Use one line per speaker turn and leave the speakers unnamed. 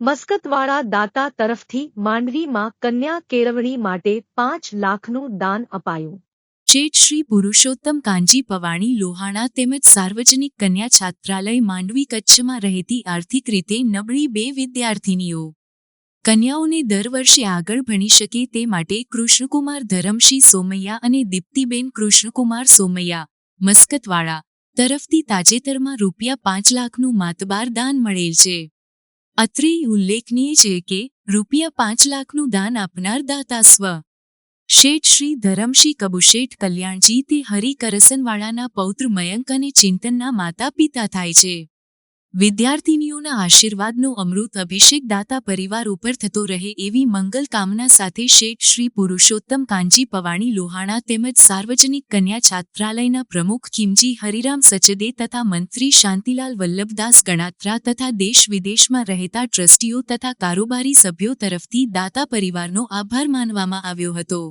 મસ્કતવાળા દાતા તરફથી માંડવીમાં કન્યા કેળવણી માટે પાંચ લાખનું દાન અપાયું.
શેઠ શ્રી પુરુષોત્તમ કાંજી પવાણી લોહાણા તેમજ સાર્વજનિક કન્યા છાત્રાલય માંડવી કચ્છમાં રહેતી આર્થિક રીતે નબળી બે વિદ્યાર્થિનીઓ. કન્યાઓને દર વર્ષે આગળ ભણી શકે તે માટે કૃષ્ણકુમાર ધરમશી સોમૈયા અને દીપ્તિબેન કૃષ્ણકુમાર સોમૈયા, મસ્કતવાળા, તરફથી તાજેતરમાં રૂપિયા પાંચ લાખનું માતબાર દાન મળેલ છે. અત્રે ઉલ્લેખનીય છે કે રૂપિયા પાંચ લાખનું દાન આપનાર દાતા સ્વ. શેઠ શ્રી ધરમશી કબુશેઠ કલ્યાણજી તે હરિ કરસનવાળાના પૌત્ર મયંક અને ચિંતનના માતા પિતા થાય છે. વિદ્યાર્થિનીઓના આશીર્વાદનો અમૃત અભિષેક દાતા પરિવાર ઉપર થતો રહે એવી મંગલ કામના સાથે શેઠ શ્રી પુરુષોત્તમ કાંજી પવાણી લોહાણા તેમજ સાર્વજનિક કન્યા છાત્રાલયના પ્રમુખ કિમજી હરિરામ સચદે તથા મંત્રી શાંતિલાલ વલ્લભદાસ ગણાત્રા તથા દેશ વિદેશમાં રહેતા ટ્રસ્ટીઓ તથા કારોબારી સભ્યો તરફથી દાતા પરિવારનો આભાર માનવામાં આવ્યો હતો.